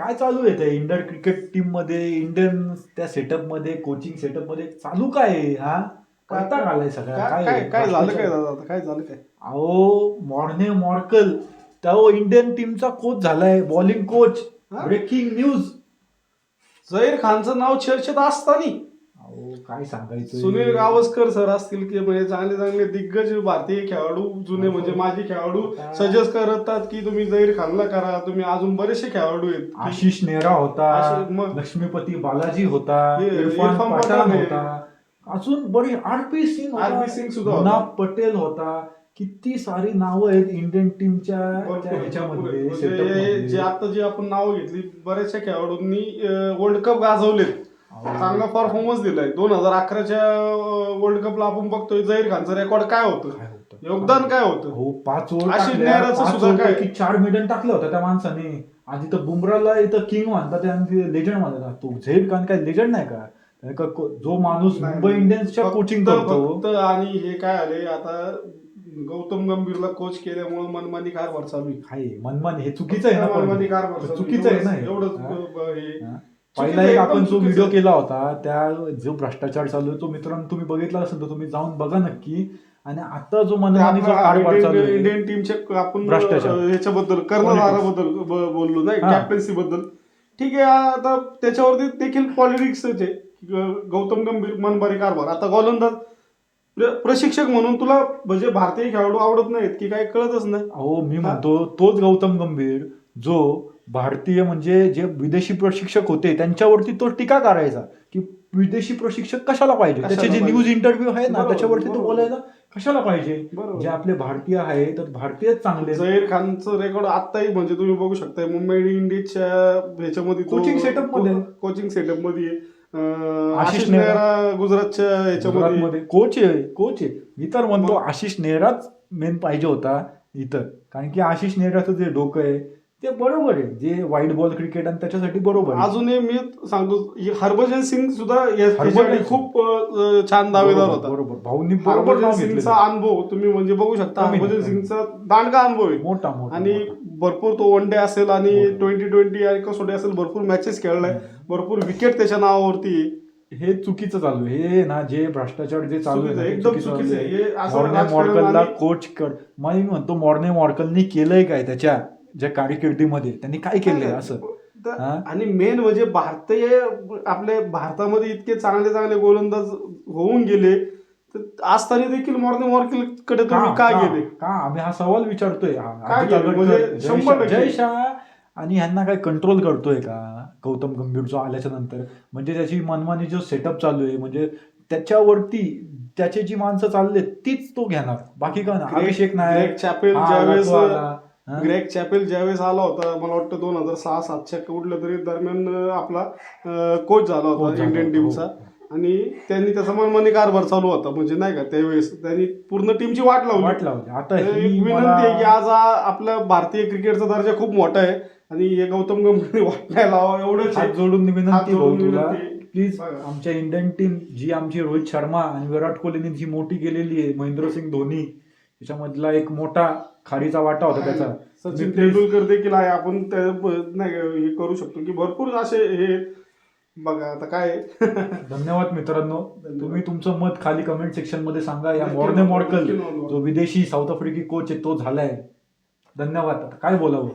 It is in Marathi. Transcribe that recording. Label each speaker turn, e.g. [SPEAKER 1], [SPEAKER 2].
[SPEAKER 1] काय चालू आहे त्या इंडियन क्रिकेट टीममध्ये? इंडियन त्या सेटअपमध्ये कोचिंग सेटअपमध्ये चालू काय आहे, हा? करता आलाय सगळ्या
[SPEAKER 2] काय काय झालं काय दादा आता? काय झालं काय?
[SPEAKER 1] अहो मॉर्ने मॉर्कल. तो इंडियन टीमचा कोच झालाय बॉलिंग कोच
[SPEAKER 2] हा?
[SPEAKER 1] ब्रेकिंग न्यूज
[SPEAKER 2] झहीर खानचं नाव चर्चेत असताना.
[SPEAKER 1] अहो काय सांगायचं
[SPEAKER 2] सुनील गावस्कर सर असतील की म्हणजे चांगले चांगले दिग्गज भारतीय खेळाडू जुने म्हणजे माजी खेळाडू सजेस्ट करतात की तुम्ही झहीर खानला करा तुम्ही अजून बरेचसे खेळाडू आहेत
[SPEAKER 1] आशिष नेहरा होता
[SPEAKER 2] आशिष- मग-
[SPEAKER 1] लक्ष्मीपती बालाजी होता
[SPEAKER 2] हे
[SPEAKER 1] इरफान
[SPEAKER 2] इरफान
[SPEAKER 1] पठाण
[SPEAKER 2] पठाण आहे.
[SPEAKER 1] होता अजून बरी आरपी सिंग होता.
[SPEAKER 2] RP सिंग सुद्धा होता.
[SPEAKER 1] पटेल होता किती सारी नावं आहेत इंडियन टीमच्या त्या. ह्याच्यामध्ये
[SPEAKER 2] म्हणजे
[SPEAKER 1] setup मध्ये.
[SPEAKER 2] जे आता जी आपण नावं घेतली बऱ्याचशा खेळाडूंनी वर्ल्ड कप गाजवलेत चांगला परफॉर्मन्स दिलाय दोन हजार अकराच्या वर्ल्ड कपला आपण बघतोय झहीर खानचं रेकॉर्ड काय होतं
[SPEAKER 1] काय होतं?
[SPEAKER 2] योगदान काय होतं
[SPEAKER 1] हो पाच ओव्हर
[SPEAKER 2] आशिष
[SPEAKER 1] टाकल्या,
[SPEAKER 2] नेहराचं
[SPEAKER 1] पाच
[SPEAKER 2] सुद्धा
[SPEAKER 1] over
[SPEAKER 2] काय?
[SPEAKER 1] पैकी चार मिडन टाकलं होतं त्या माणसाने आणि इथं बुमराला इथं किंग मानतात आणि लेजंड मानतात तो झैद खान काय लेजंड नाही का कारण का को- जो माणूस
[SPEAKER 2] नाही.
[SPEAKER 1] मुंबई इंडियन्सच्या
[SPEAKER 2] फक्त-
[SPEAKER 1] कोचिंग करतो
[SPEAKER 2] फक्त आणि हे काय आले आता गौतम गंभीरला कोच केल्यामुळे मनमानी कारभार चालू आहे.
[SPEAKER 1] आहे मनमान हे चुकीचं आहे ना पण.
[SPEAKER 2] मनमानी कारभार चालू आहे.
[SPEAKER 1] चुकीचं आहे ना हे.
[SPEAKER 2] एवढंच
[SPEAKER 1] हा?
[SPEAKER 2] हे
[SPEAKER 1] हा. पहिला एक आपण जो व्हिडिओ. केला होता त्या जो भ्रष्टाचार चालू आहे तो मित्रांनो तुम्ही बघितला असेल तर तुम्ही जाऊन बघा नक्की. आणि आता जो मनमानी जो
[SPEAKER 2] आपला
[SPEAKER 1] कारभार चालू
[SPEAKER 2] इंडियन
[SPEAKER 1] आहे.
[SPEAKER 2] इंडियन टीमच्या आपण
[SPEAKER 1] भ्रष्टाचार.
[SPEAKER 2] अं, ह्याच्याबद्दल कर्णधाराबद्दल बोललो नाही. कॅप्टन्सी बद्दल. ठीक आहे आता त्याच्यावरती देखील पॉलिटिक्स आहे. गौतम गंभीर मनबारी कारभार. आता गोलंदाज प्र- प्रशिक्षक म्हणून तुला म्हणजे भारतीय खेळाडू आवडत नाहीत की काय कळतच नाही.
[SPEAKER 1] अहो मी म्हणतो तोच गौतम गंभीर जो भारतीय म्हणजे जे विदेशी प्रशिक्षक होते त्यांच्यावरती तो टीका करायचा की विदेशी प्रशिक्षक कशाला पाहिजे? त्याचे जे? न्यूज इंटरव्ह्यू आहे ना त्याच्यावरती तो. बोलायचा कशाला पाहिजे. जे आपले भारतीय आहे तर भारतीय चांगले
[SPEAKER 2] झहीर खानचं रेकॉर्ड आत्ताही म्हणजे तुम्ही बघू शकता मुंबई इंडियन्सच्या ह्याच्यामध्ये
[SPEAKER 1] Coaching setup मध्ये.
[SPEAKER 2] कोचिंग सेटअपमध्ये
[SPEAKER 1] आशिष नेहरा.
[SPEAKER 2] गुजरातच्या ह्याच्यामध्ये.
[SPEAKER 1] कोच आहे कोच आहे. मी तर म्हणतो आशिष नेहराच मेन पाहिजे होता इथं. कारण की आशिष नेहराचं जे डोकं आहे ते बरोबर आहे जे वाईट बॉल क्रिकेट आणि त्याच्यासाठी बरोबर आहे.
[SPEAKER 2] अजूनही मी सांगतो हे हरभजन सिंग सुद्धा या-. खूप अं, छान दावेदार
[SPEAKER 1] बरोबर
[SPEAKER 2] होता
[SPEAKER 1] बरोबर भाऊंनी बरोबर
[SPEAKER 2] हरभजन
[SPEAKER 1] नाव
[SPEAKER 2] सिंगचा
[SPEAKER 1] घेतलेलं.
[SPEAKER 2] अनुभव तुम्ही म्हणजे बघू शकता
[SPEAKER 1] कमी
[SPEAKER 2] हरभजन. सिंगचा दांडगा अनुभव आहे
[SPEAKER 1] मोठा मोठा
[SPEAKER 2] आणि
[SPEAKER 1] मोठा.
[SPEAKER 2] भरपूर तो वन डे असेल आणि. ट्वेंटी ट्वेंटी आणि कसोटी असेल भरपूर मॅचेस खेळलाय भरपूर विकेट त्याच्या नावावरती आहे.
[SPEAKER 1] हे चुकीचं चालू आहे हे ना जे भ्रष्टाचार जे चालू आहे
[SPEAKER 2] चुकीचं आहे,
[SPEAKER 1] ते
[SPEAKER 2] एकदम
[SPEAKER 1] चुकीचं
[SPEAKER 2] आहे. हे असं
[SPEAKER 1] मॉर्ने
[SPEAKER 2] राजकारण
[SPEAKER 1] मॉर्कलला
[SPEAKER 2] आणि-
[SPEAKER 1] कोच कर मग मी म्हणतो मॉर्ने मॉर्कलनी केलंय काय त्याच्या ज्या कारकिर्दीमध्ये त्यांनी काय केलंय असं?
[SPEAKER 2] तर-? आणि मेन म्हणजे भारतीय आपल्या भारतामध्ये इतके चांगले चांगले गोलंदाज होऊन गेले तर असताना देखील मॉर्निंग मॉर्किलकडे तुम्ही का गेले?
[SPEAKER 1] का? आम्ही हा सवाल विचारतोय. हा,
[SPEAKER 2] का म्हणजे
[SPEAKER 1] जय शहा- आणि ह्यांना काय कंट्रोल करतोय का? गौतम गंभीर जो आल्याच्यानंतर. म्हणजे त्याची मनमानी जो सेटअप चालू आहे म्हणजे त्याच्यावरती त्याची जी माणसं चालले तीच तो घेणार. बाकी काय ना अभिषेक नायक
[SPEAKER 2] ग्रेग चॅपेल ज्यावेळेस
[SPEAKER 1] आला.
[SPEAKER 2] होता मला वाटतं दोन हजार सहा सातच्या कुठल्या तरी दरम्यान आपला कोच झाला होता इंडियन टीमचा
[SPEAKER 1] हो.
[SPEAKER 2] आणि त्यांनी त्याचा मनमानी कारभार चालू होता म्हणजे नाही का त्यावेळेस त्यांनी पूर्ण टीमची वाट लावली
[SPEAKER 1] वाट लावली आता ही
[SPEAKER 2] एक विनंती
[SPEAKER 1] मला-
[SPEAKER 2] आहे की आज हा आपला भारतीय क्रिकेटचा दर्जा खूप मोठा आहे आणि हे गौतम गंभीर वाट नाही लावा एवढंच
[SPEAKER 1] हात
[SPEAKER 2] आहे.
[SPEAKER 1] जोडून
[SPEAKER 2] हात
[SPEAKER 1] विनंती
[SPEAKER 2] जोडून
[SPEAKER 1] तुला
[SPEAKER 2] विनंती.
[SPEAKER 1] प्लीज
[SPEAKER 2] बघा.
[SPEAKER 1] आमच्या इंडियन टीम जी आमची रोहित शर्मा आणि विराट कोहलीने जी मोठी केलेली आहे महेंद्रसिंग धोनी त्याच्यामधला एक मोठा खारीचा वाटा होता त्याचा.
[SPEAKER 2] सचिन
[SPEAKER 1] please-
[SPEAKER 2] तेंडुलकर देखील आहे. आपण त्या नाही हे करू शकतो की भरपूर असे हे बघा आता काय आहे.
[SPEAKER 1] धन्यवाद मित्रांनो. तुम्ही तुमचं मत खाली कमेंट सेक्शनमध्ये सांगा. या
[SPEAKER 2] नक्की
[SPEAKER 1] मॉर्ने
[SPEAKER 2] नोंदवा,
[SPEAKER 1] मॉर्कल
[SPEAKER 2] नक्की नोंदवा.
[SPEAKER 1] जो विदेशी साऊथ आफ्रिकी कोच आहे तो झालाय. धन्यवाद. आता काय बोलावं?